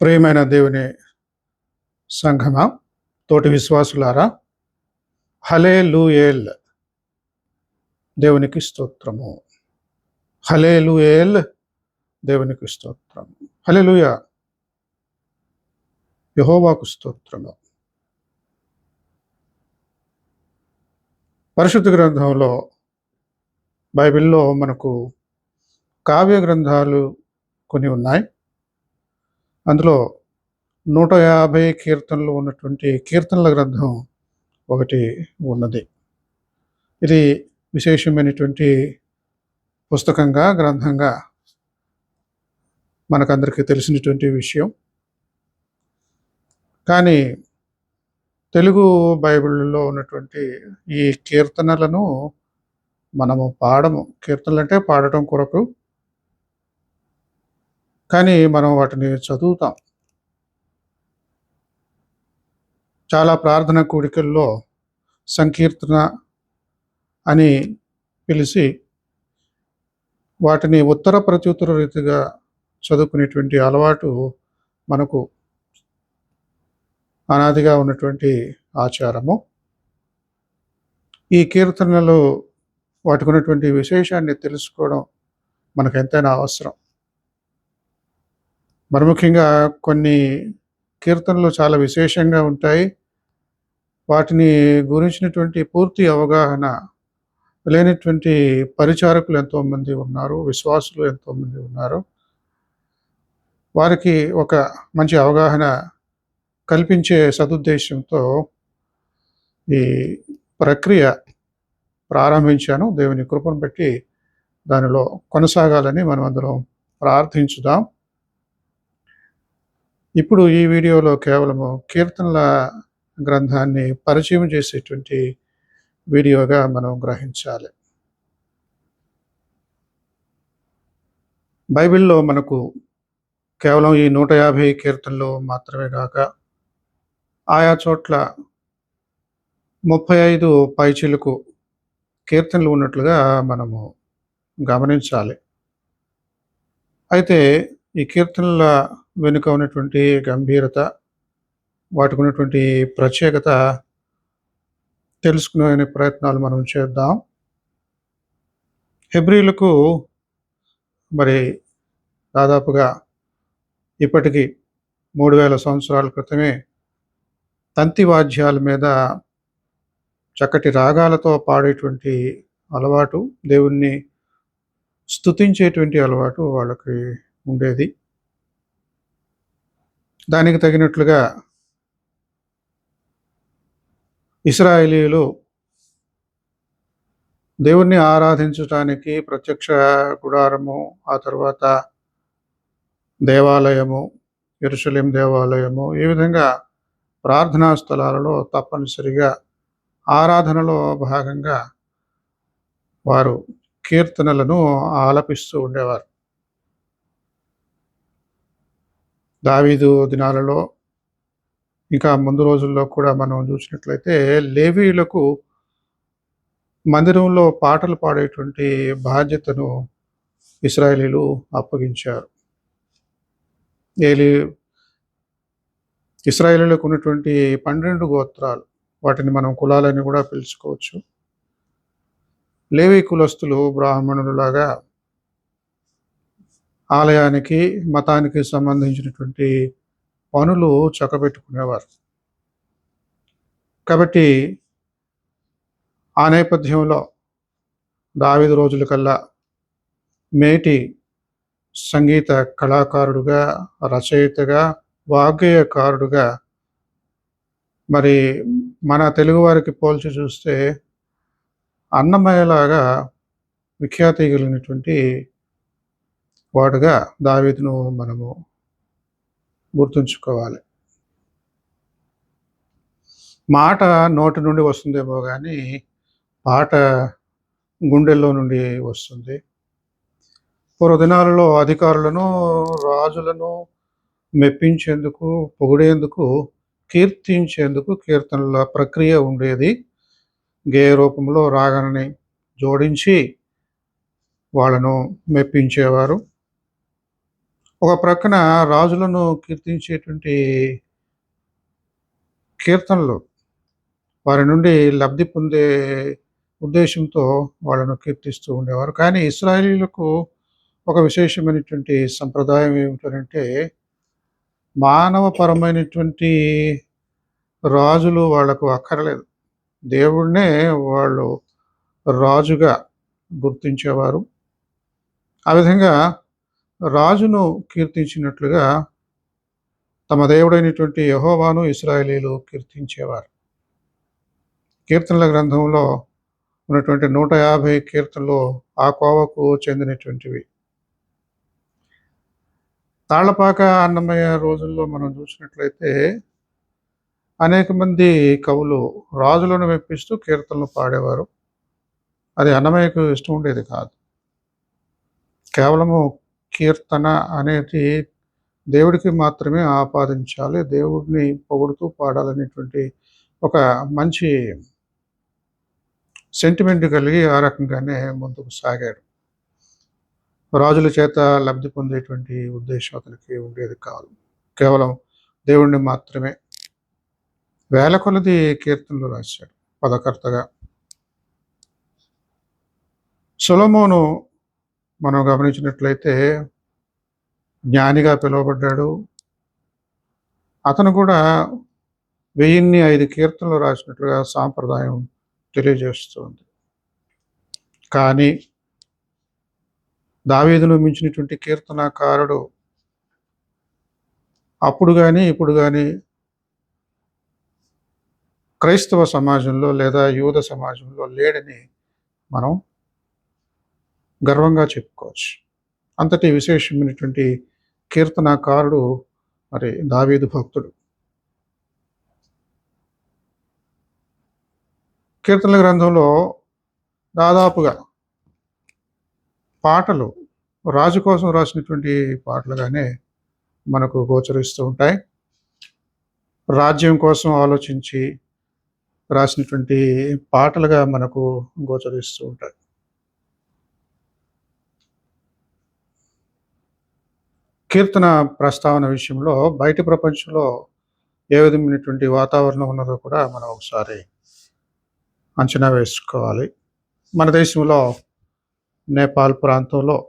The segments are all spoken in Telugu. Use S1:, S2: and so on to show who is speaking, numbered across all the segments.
S1: ప్రియమైన దేవుని సంఘమా తోటి విశ్వాసులారా హలే లూయేల్ దేవునికి స్తోత్రము. హలే లూయేల్ దేవునికి స్తోత్రము హలే లూయ యహోవాకు స్తోత్రము. పరిశుద్ధ గ్రంథంలో బైబిల్లో మనకు కావ్య గ్రంథాలు కొన్ని ఉన్నాయి. అందులో నూట యాభై కీర్తనలు ఉన్నటువంటి కీర్తనల గ్రంథం ఒకటి ఉన్నది. ఇది విశేషమైనటువంటి పుస్తకంగా గ్రంథంగా మనకందరికీ తెలిసినటువంటి విషయం. కానీ తెలుగు బైబిల్లో ఉన్నటువంటి ఈ కీర్తనలను మనము పాడము. కీర్తనలు అంటే పాడటం కొరకు కానీ మనం వాటిని చదువుతాం. చాలా ప్రార్థన కూడికల్లో సంకీర్తన అని పిలిచి వాటిని ఉత్తర ప్రత్యుత్తర రీతిగా చదువుకునేటువంటి అలవాటు మనకు అనాదిగా ఉన్నటువంటి ఆచారము. ఈ కీర్తనలు వాటికి ఉన్నటువంటి విశేషాన్ని తెలుసుకోవడం మనకు ఎంతైనా అవసరం. మరి ముఖ్యంగా కొన్ని కీర్తనలు చాలా విశేషంగా ఉంటాయి. వాటిని గురించినటువంటి పూర్తి అవగాహన లేనటువంటి పరిచారకులు ఎంతోమంది ఉన్నారు విశ్వాసులు ఎంతోమంది ఉన్నారు. వారికి ఒక మంచి అవగాహన కల్పించే సదుద్దేశంతో ఈ ప్రక్రియ ప్రారంభించాను. దేవుని కృపను బట్టి దానిలో కొనసాగాలని మనం అందరం ప్రార్థించుదాం. ఇప్పుడు ఈ వీడియోలో కేవలము కీర్తనల గ్రంథాన్ని పరిచయం చేసేటువంటి వీడియోగా మనం గ్రహించాలి. బైబిల్లో మనకు కేవలం ఈ నూట యాభై కీర్తనలు మాత్రమే కాక ఆయా చోట్ల ముప్పై ఐదు పైచిలకు కీర్తనలు ఉన్నట్లుగా మనము గమనించాలి. అయితే ఈ కీర్తనల వెనుక ఉన్నటువంటి గంభీరత వాటికి ఉన్నటువంటి ప్రత్యేకత తెలుసుకునే ప్రయత్నాలు మనం చేద్దాం. హెబ్రిలకు మరి దాదాపుగా ఇప్పటికి మూడు వేల సంవత్సరాల క్రితమే తంతి వాద్యాల మీద చక్కటి రాగాలతో పాడేటువంటి అలవాటు దేవుణ్ణి స్తుతించేటువంటి అలవాటు వాళ్ళకి ఉండేది. దానికి తగినట్లుగా ఇస్రాయేలీలు దేవుణ్ణి ఆరాధించటానికి ప్రత్యక్ష గుడారము ఆ తర్వాత దేవాలయము ఎరుసలేం దేవాలయము ఈ విధంగా ప్రార్థనా స్థలాలలో తప్పనిసరిగా ఆరాధనలో భాగంగా వారు కీర్తనలను ఆలపిస్తూ ఉండేవారు. దావీదు దినాలలో ఇంకా ముందు రోజుల్లో కూడా మనం చూసినట్లయితే లేవీయులకు మందిరంలో పాటలు పాడేటువంటి బాధ్యతను ఇస్రాయేలీలు అప్పగించారు. ఏలి ఇస్రాయేలీలకు ఉన్నటువంటి పన్నెండు గోత్రాలు వాటిని మనం కులాలని కూడా పిలుచుకోవచ్చు. లేవి కులస్తులు బ్రాహ్మణులలాగా ఆలయానికి మతానికి సంబంధించినటువంటి పనులు చక్కబెట్టుకునేవారు. కాబట్టి ఆ నేపథ్యంలో దావిద రోజుల కల్లా మేటి సంగీత కళాకారుడుగా రచయితగా వాగ్గేయకారుడుగా మరి మన తెలుగువారికి పోల్చి చూస్తే అన్నమయ్యలాగా విఖ్యాతి కలిగినటువంటి వాడుగా దావీదును మనము గుర్తుంచుకోవాలి. మాట నోటి నుండి వస్తుందేమో కానీ పాట గుండెల్లో నుండి వస్తుంది. పూర్వదినాలలో అధికారులను రాజులను మెప్పించేందుకు పొగిడేందుకు కీర్తించేందుకు కీర్తనల ప్రక్రియ ఉండేది. గేయ రూపంలో రాగనని జోడించి వాళ్ళను మెప్పించేవారు. ఒక ప్రక్కన రాజులను కీర్తించేటువంటి కీర్తనలు వారి నుండి లబ్ధి పొందే ఉద్దేశంతో వాళ్ళను కీర్తిస్తూ ఉండేవారు. కానీ ఇస్రాయేలీలకు ఒక విశేషమైనటువంటి సంప్రదాయం ఏమిటంటే మానవపరమైనటువంటి రాజులు వాళ్ళకు అక్కర్లేదు. దేవుడినే వాళ్ళు రాజుగా గుర్తించేవారు. ఆ విధంగా రాజును కీర్తించినట్లుగా తమ దేవుడైనటువంటి యహోవాను ఇస్రాయేలీలు కీర్తించేవారు. కీర్తనల గ్రంథంలో ఉన్నటువంటి నూట యాభై కీర్తనలు ఆ కోవకు చెందినటువంటివి. తాళ్ళపాక అన్నమయ్య రోజుల్లో మనం చూసినట్లయితే అనేక మంది కవులు రాజులను మెప్పిస్తూ కీర్తనలు పాడేవారు. అది అన్నమయ్యకు ఇష్టం ఉండేది కాదు. కేవలము కీర్తన అనేది దేవుడికి మాత్రమే ఆపాదించాలి. దేవుడిని పొగుడుతూ పాడాలనేటువంటి ఒక మంచి సెంటిమెంట్ కలిగి ఆ రకంగానే ముందుకు సాగాడు. రాజుల చేత లబ్ధి పొందేటువంటి ఉద్దేశం అతనికి ఉండేది కాదు. కేవలం దేవుణ్ణి మాత్రమే. వేల కొలది కీర్తనలు రాశాడు పదకర్తగా. సులమోను మనం గమనించినట్లయితే జ్ఞానిగా పిలువబడ్డాడు. అతను కూడా వెయ్యిన్ని ఐదు కీర్తనలు రాసినట్లుగా సాంప్రదాయం తెలియజేస్తుంది. కానీ దావేదును మించినటువంటి కీర్తనకారుడు అప్పుడు కానీ ఇప్పుడు కానీ క్రైస్తవ సమాజంలో లేదా యూద సమాజంలో లేడని మనం గర్వంగా చెప్పుకోవచ్చు. అంతటి విశేషమైనటువంటి కీర్తనాకారుడు మరి దావీదు భక్తుడు. కీర్తనల గ్రంథంలో దాదాపుగా పాటలు రాజు కోసం రాసినటువంటి పాటలుగానే మనకు గోచరిస్తూ ఉంటాయి. రాజ్యం కోసం ఆలోచించి రాసినటువంటి పాటలుగా మనకు గోచరిస్తూ ఉంటాయి. కీర్తన ప్రస్తావన విషయంలో బయట ప్రపంచంలో ఏ విధమైనటువంటి వాతావరణం ఉన్నదో కూడా మనం ఒకసారి అంచనా వేసుకోవాలి. మన దేశంలో నేపాల్ ప్రాంతంలో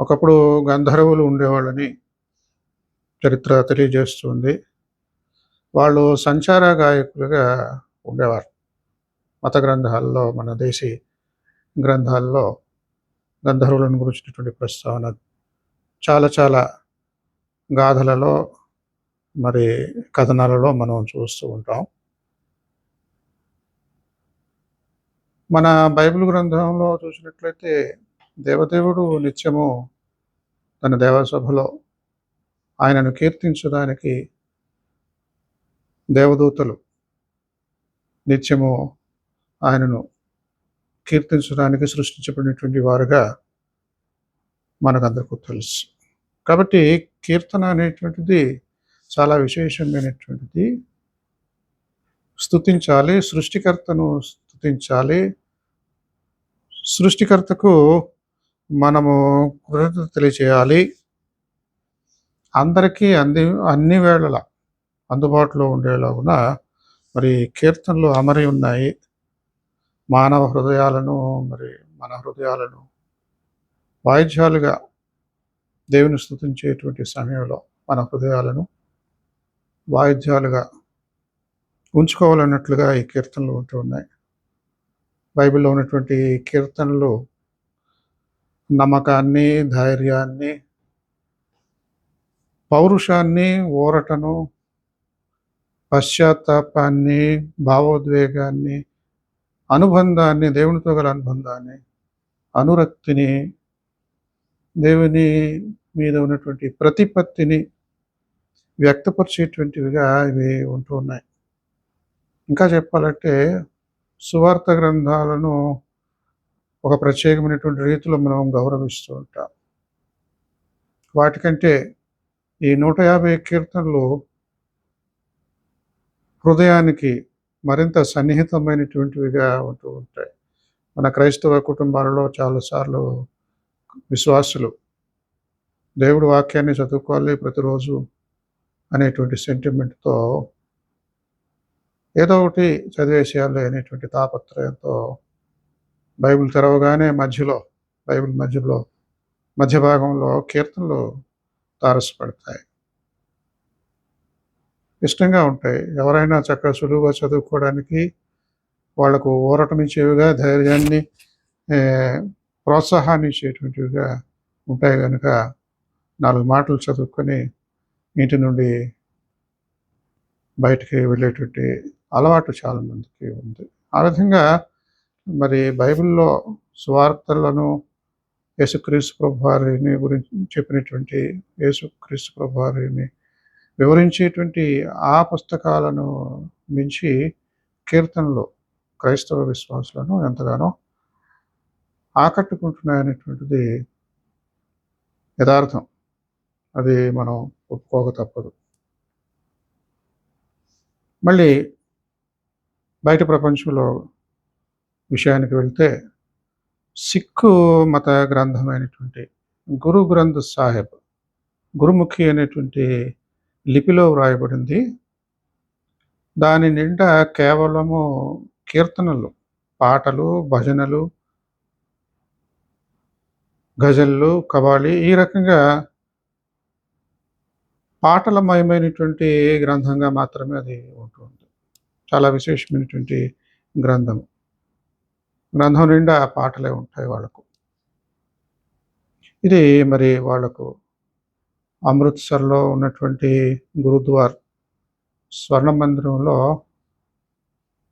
S1: ఒకప్పుడు గంధర్వులు ఉండేవాళ్ళని చరిత్ర తెలియజేస్తుంది. వాళ్ళు సంచార గాయకులుగా ఉండేవారు. మత గ్రంథాల్లో మన దేశీ గ్రంథాల్లో గంధర్వులను గురించినటువంటి ప్రస్తావన చాలా చాలా గాథలలో మరి కథనాలలో మనం చూస్తూ ఉంటాం. మన బైబిల్ గ్రంథంలో చూసినట్లయితే దేవదేవుడు నిత్యము తన దేవసభలో ఆయనను కీర్తించడానికి దేవదూతలు నిత్యము ఆయనను కీర్తించడానికి సృష్టించబడినటువంటి వారుగా మనకందరికీ తెలుసు. కాబట్టి కీర్తన అనేటువంటిది చాలా విశేషమైనటువంటిది. స్థుతించాలి సృష్టికర్తను స్థుతించాలి సృష్టికర్తకు మనము కృతజ్ఞత తెలియచేయాలి. అందరికీ అంది అన్ని వేళల అందుబాటులో ఉండేలాగున మరి కీర్తనలు అమరి ఉన్నాయి. మానవ హృదయాలను మరి మన హృదయాలను వాయిద్యాలుగా దేవుని స్థుతించేటువంటి సమయంలో మన హృదయాలను వాయిద్యాలుగా ఉంచుకోవాలన్నట్లుగా ఈ కీర్తనలు ఉంటూ ఉన్నాయి. బైబిల్లో ఉన్నటువంటి కీర్తనలు నమ్మకాన్ని ధైర్యాన్ని పౌరుషాన్ని ఊరటను పశ్చాత్తాపాన్ని భావోద్వేగాన్ని అనుబంధాన్ని దేవునితో గల అనుబంధాన్ని అనురక్తిని దేవుని మీద ఉన్నటువంటి ప్రతిపత్తిని వ్యక్తపరిచేటువంటివిగా ఇవి ఉంటూ ఉన్నాయి. ఇంకా చెప్పాలంటే సువార్త గ్రంథాలను ఒక ప్రత్యేకమైనటువంటి రీతిలో మనం గౌరవిస్తూ ఉంటాం. వాటికంటే ఈ నూట యాభై కీర్తనలు హృదయానికి మరింత సన్నిహితమైనటువంటివిగా ఉంటూ ఉంటాయి. మన క్రైస్తవ కుటుంబాలలో చాలాసార్లు విశ్వాసులు. దేవుడు వాక్యాన్ని చదువుకోవాలి ప్రతిరోజు అనేటువంటి సెంటిమెంట్తో ఏదో ఒకటి చదివేసేయాలి అనేటువంటి తాపత్రయంతో బైబిల్ తెరవగానే మధ్యలో బైబిల్ మధ్యలో మధ్య భాగంలో కీర్తనలు తారసపడతాయి. ఇష్టంగా ఉంటాయి. ఎవరైనా చక్కగా సులువుగా చదువుకోవడానికి వాళ్ళకు ఊరటనిచ్చేవిగా ధైర్యాన్ని ప్రోత్సాహాన్ని ఇచ్చేటువంటివిగా ఉంటాయి కనుక నాలుగు మాటలు చదువుకొని ఇంటి నుండి బయటికి వెళ్ళేటువంటి అలవాటు చాలా మందికి ఉంది. ఆ విధంగా మరి బైబిల్లో సువార్తలను యేసుక్రీస్తు ప్రభువారిని గురించి చెప్పినటువంటి యేసుక్రీస్తు ప్రభువారిని వివరించేటువంటి ఆ పుస్తకాలను మించి కీర్తనలు క్రైస్తవ విశ్వాసులను ఎంతగానో ఆకట్టుకుంటున్నాయనేటువంటిది యథార్థం. అది మనం ఒప్పుకోక తప్పదు. మళ్ళీ బయట ప్రపంచంలో విషయానికి వెళ్తే సిక్కు మత గ్రంథమైనటువంటి గురు గ్రంథ్ సాహెబ్ గురుముఖి అనేటువంటి లిపిలో వ్రాయబడింది. దాని నిండా కేవలము కీర్తనలు పాటలు భజనలు గజళ్ళు కబాళి ఈ రకంగా పాటలమయమైనటువంటి గ్రంథంగా మాత్రమే అది ఉంటుంది చాలా విశేషమైనటువంటి గ్రంథం. గ్రంథం నిండా పాటలే ఉంటాయి వాళ్ళకు. ఇది మరి వాళ్ళకు అమృత్సర్లో ఉన్నటువంటి గురుద్వార్ స్వర్ణ మందిరంలో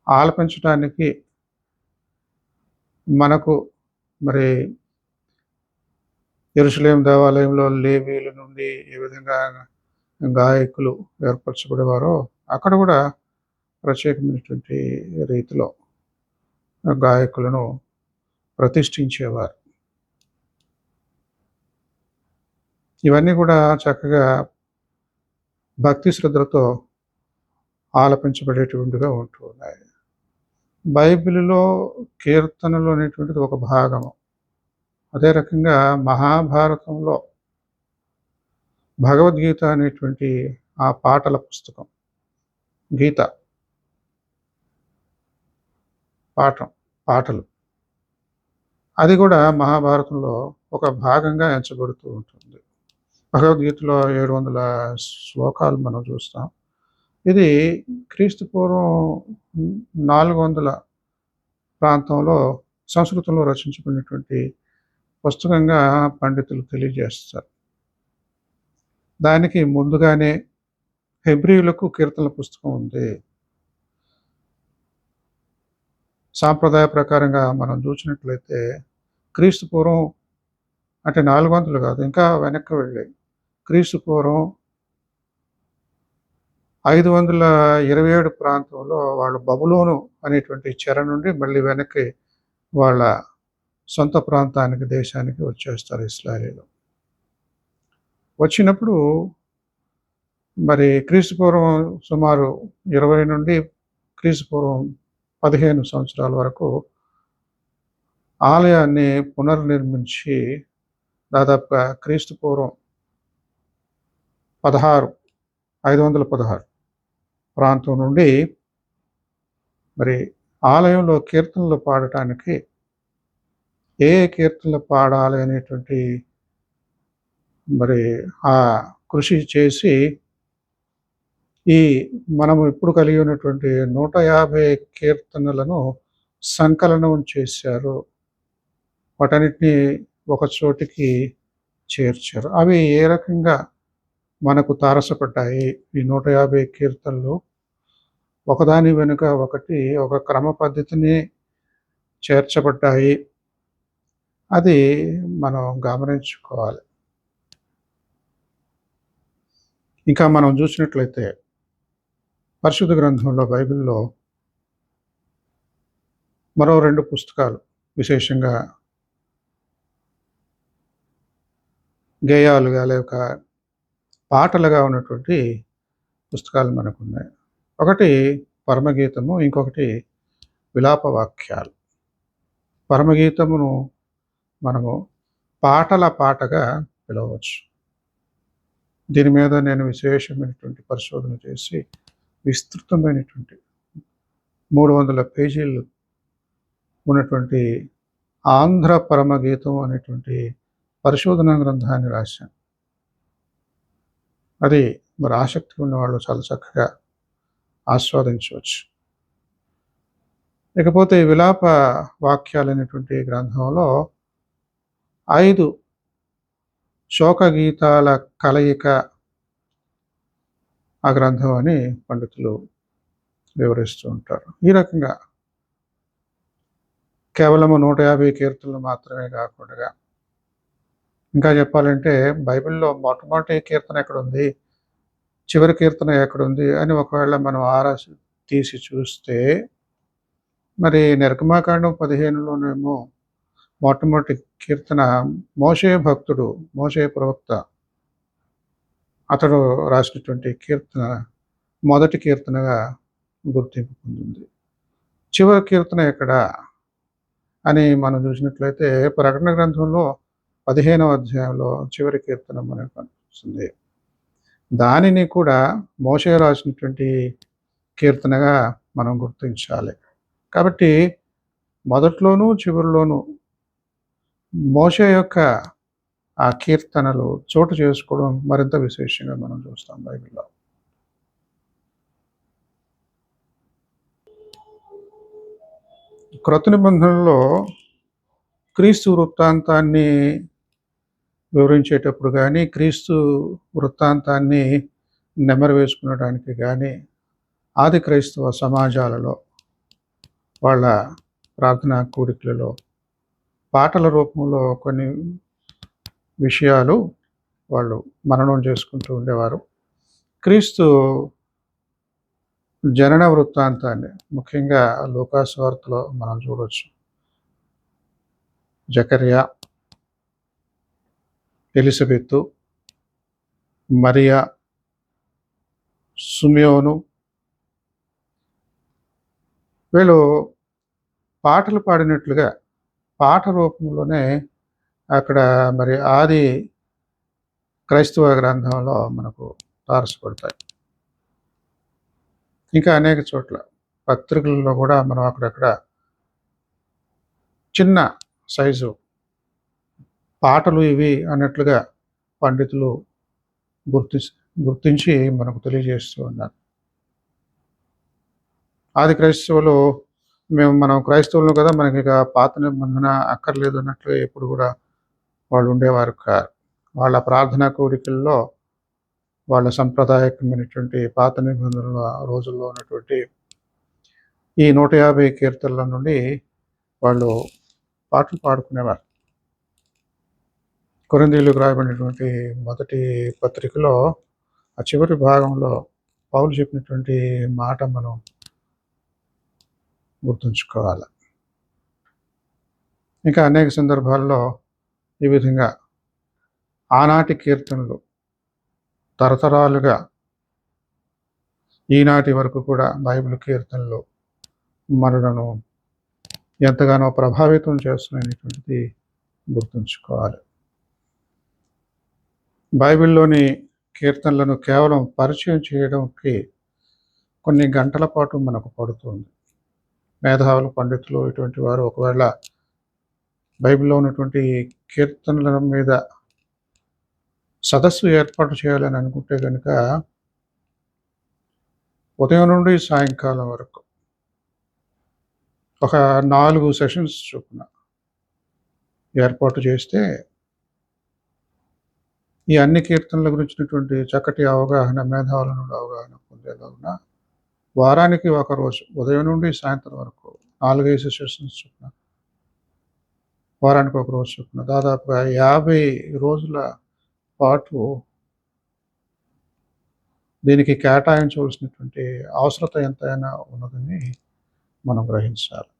S1: ఆలపించడానికి మనకు మరి ఎరుసలేం దేవాలయంలో లేవీల నుండి ఏ విధంగా గాయకులు ఏర్పరచబడేవారో అక్కడ కూడా ప్రత్యేకమైనటువంటి రీతిలో గాయకులను ప్రతిష్ఠించేవారు. ఇవన్నీ కూడా చక్కగా భక్తి శ్రద్ధలతో ఆలపించబడేటువంటిగా ఉంటూ ఉన్నాయి. బైబిల్లో కీర్తనలు అనేటువంటిది ఒక భాగము. అదే రకంగా మహాభారతంలో భగవద్గీత అనేటువంటి ఆ పాటల పుస్తకం గీత పాఠం పాటలు అది కూడా మహాభారతంలో ఒక భాగంగా ఎంచబడుతూ ఉంటుంది. భగవద్గీతలో ఏడు వందల శ్లోకాలు మనం చూస్తాం. ఇది క్రీస్తు పూర్వం నాలుగు వందల ప్రాంతంలో సంస్కృతంలో రచించబడినటువంటి పుస్తకంగా పండితులు తెలియజేస్తారు. దానికి ముందుగానే హెబ్రియులకు కీర్తనల పుస్తకం ఉంది. సాంప్రదాయ ప్రకారంగా మనం చూసినట్లయితే క్రీస్తు పూర్వం అంటే నాలుగు వందలు కాదు ఇంకా వెనక్కి వెళ్ళి క్రీస్తు పూర్వం ఐదు వందల ఇరవై ఏడు ప్రాంతంలో వాళ్ళు బబులోను అనేటువంటి చెర నుండి మళ్ళీ వెనక్కి వాళ్ళ సొంత ప్రాంతానికి దేశానికి వచ్చేస్తారు ఇస్రాయేలీలు వచ్చినప్పుడు మరి క్రీస్తుపూర్వం సుమారు ఇరవై నుండి క్రీస్తుపూర్వం పదిహేను సంవత్సరాల వరకు ఆలయాన్ని పునర్నిర్మించి దాదాపుగా క్రీస్తుపూర్వం పదహారు ఐదు వందల పదహారు ప్రాంతం నుండి మరి ఆలయంలో కీర్తనలు పాడటానికి ఏ కీర్తనలు పాడాలి అనేటువంటి మరి ఆ కృషి చేసి ఈ మనము ఇప్పుడు కలిగి ఉన్నటువంటి నూట యాభై కీర్తనలను సంకలనం చేశారు. వాటన్నిటినీ ఒక చోటికి చేర్చారు. అవి ఏ రకంగా మనకు తారసపడ్డాయి? ఈ నూట యాభై కీర్తనలు ఒకదాని వెనుక ఒకటి ఒక క్రమ పద్ధతిని చేర్చబడ్డాయి. అది మనం గమనించుకోవాలి. ఇంకా మనం చూసినట్లయితే పరిశుద్ధ గ్రంథంలో బైబిల్లో మరో రెండు పుస్తకాలు విశేషంగా గేయాలుగా లేక పాటలుగా ఉన్నటువంటి పుస్తకాలు మనకు ఉన్నాయి ఒకటి పరమగీతము ఇంకొకటి విలాప వాక్యాలు పరమగీతమును మనము పాటల పాటగా పిలవచ్చు. దీని మీద నేను విశేషమైనటువంటి పరిశోధన చేసి విస్తృతమైనటువంటి మూడు వందల పేజీలు ఉన్నటువంటి ఆంధ్ర పరమగీతం అనేటువంటి పరిశోధన గ్రంథాన్ని రాశాను. అది మరి ఆసక్తి ఉన్న వాళ్ళు చాలా చక్కగా ఆస్వాదించవచ్చు. ఇకపోతే విలాప వాక్యాలు అనేటువంటి గ్రంథంలో ఐదు శోక గీతాల కలయిక ఆ గ్రంథం అని పండితులు వివరిస్తూ ఉంటారు. ఈ రకంగా కేవలము నూట యాభై కీర్తనలు మాత్రమే కాకుండా ఇంకా చెప్పాలంటే బైబిల్లో మొట్టమొదటి కీర్తన ఎక్కడుంది? చివరి కీర్తన ఎక్కడుంది? అని ఒకవేళ మనం ఆరా తీసి చూస్తే మరి నిర్గమాకాండం పదిహేనులోనేమో మొట్టమొదటి కీర్తన మోషే భక్తుడు మోషే ప్రవక్త. అతడు రాసినటువంటి కీర్తన మొదటి కీర్తనగా గుర్తింపు పొందింది. చివరి కీర్తన ఎక్కడ అని మనం చూసినట్లయితే ప్రకటన గ్రంథంలో పదిహేనవ అధ్యాయంలో చివరి కీర్తన మనకు కనిపిస్తుంది. దానిని కూడా మోసే రాసినటువంటి కీర్తనగా మనం గుర్తించాలి. కాబట్టి మొదట్లోనూ చివరిలోనూ మోసే యొక్క ఆ కీర్తనలు చోటు చేసుకోవడం మరింత విశేషంగా మనం చూస్తాం బైబిల్లో. క్రొత్త నిబంధనలో క్రీస్తు వృత్తాంతాన్ని వివరించేటప్పుడు కానీ క్రీస్తు వృత్తాంతాన్ని నెమరు వేసుకునడానికి కానీ ఆది క్రైస్తవ సమాజాలలో వాళ్ళ ప్రార్థనా కోరికలలో పాటల రూపంలో కొన్ని విషయాలు వాళ్ళు మననం చేసుకుంటూ ఉండేవారు. క్రీస్తు జనన వృత్తాంతాన్ని ముఖ్యంగా లోకాస్వార్తలో మనం చూడవచ్చు జకర్యా ఎలిజబెత్తు మరియా సుమియోను వీళ్ళు పాటలు పాడినట్లుగా పాట రూపంలోనే అక్కడ మరి ఆది క్రైస్తవ గ్రంథంలో మనకు తారసపడతాయి. ఇంకా అనేక చోట్ల పత్రికలలో కూడా మనం అక్కడక్కడ చిన్న సైజు పాటలు ఇవి అన్నట్లుగా పండితులు గుర్తి గుర్తించి మనకు తెలియజేస్తూ ఉన్నారు. ఆది క్రైస్తవులు మేము మనం క్రైస్తవులు కదా మనకి ఇక పాత నిబంధన అక్కర్లేదు అన్నట్లు ఎప్పుడు కూడా వాళ్ళు ఉండేవారు కారు వాళ్ళ ప్రార్థనా కోరికల్లో వాళ్ళ సంప్రదాయకమైనటువంటి పాత నిబంధనల రోజుల్లో ఉన్నటువంటి ఈ నూట యాభై కీర్తనల నుండి వాళ్ళు పాటలు పాడుకునేవారు. కొరిందీలకు రాయబడినటువంటి మొదటి పత్రికలో ఆ చివరి భాగంలో పౌలు చెప్పినటువంటి మాట మనం గుర్తుంచుకోవాలి. ఇంకా అనేక సందర్భాల్లో ఈ విధంగా ఆనాటి కీర్తనలు తరతరాలుగా ఈనాటి వరకు కూడా బైబిల్ కీర్తనలు మనలను ఎంతగానో ప్రభావితం చేస్తున్నటువంటిది గుర్తుంచుకోవాలి. బైబిల్లోని కీర్తనలను కేవలం పరిచయం చేయడానికి కొన్ని గంటల పాటు మనకు పడుతుంది. మేధావులు పండితులు ఇటువంటి వారు ఒకవేళ బైబిల్లో ఉన్నటువంటి కీర్తనల మీద సదస్సు ఏర్పాటు చేయాలని అనుకుంటే కనుక ఉదయం నుండి సాయంకాలం వరకు ఒక నాలుగు సెషన్స్ చొప్పున ఏర్పాటు చేస్తే ఈ అన్ని కీర్తనల గురించినటువంటి చక్కటి అవగాహన మేధావుల నుండి అవగాహన పొందేలాగా వారానికి ఒక రోజు ఉదయం నుండి సాయంత్రం వరకు నాలుగైదు సెషన్స్ చొప్పున. వారానికి ఒక రోజు చొప్పున. దాదాపుగా యాభై రోజుల పాటు దీనికి కేటాయించవలసినటువంటి అవసరత ఎంతైనా ఉన్నదని మనం గ్రహించాలి.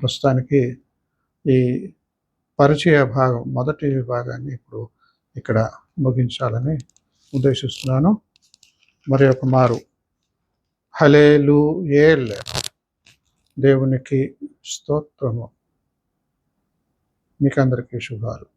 S1: ప్రస్తుతానికి ఈ పరిచయ భాగం మొదటి విభాగాన్ని ఇప్పుడు ఇక్కడ ముగించాలని ఉద్దేశిస్తున్నాను. మరి ఒక మారు. హలేలు ఏల్ దేవునికి స్తోత్రము. మీకందరికీ శుభాలు.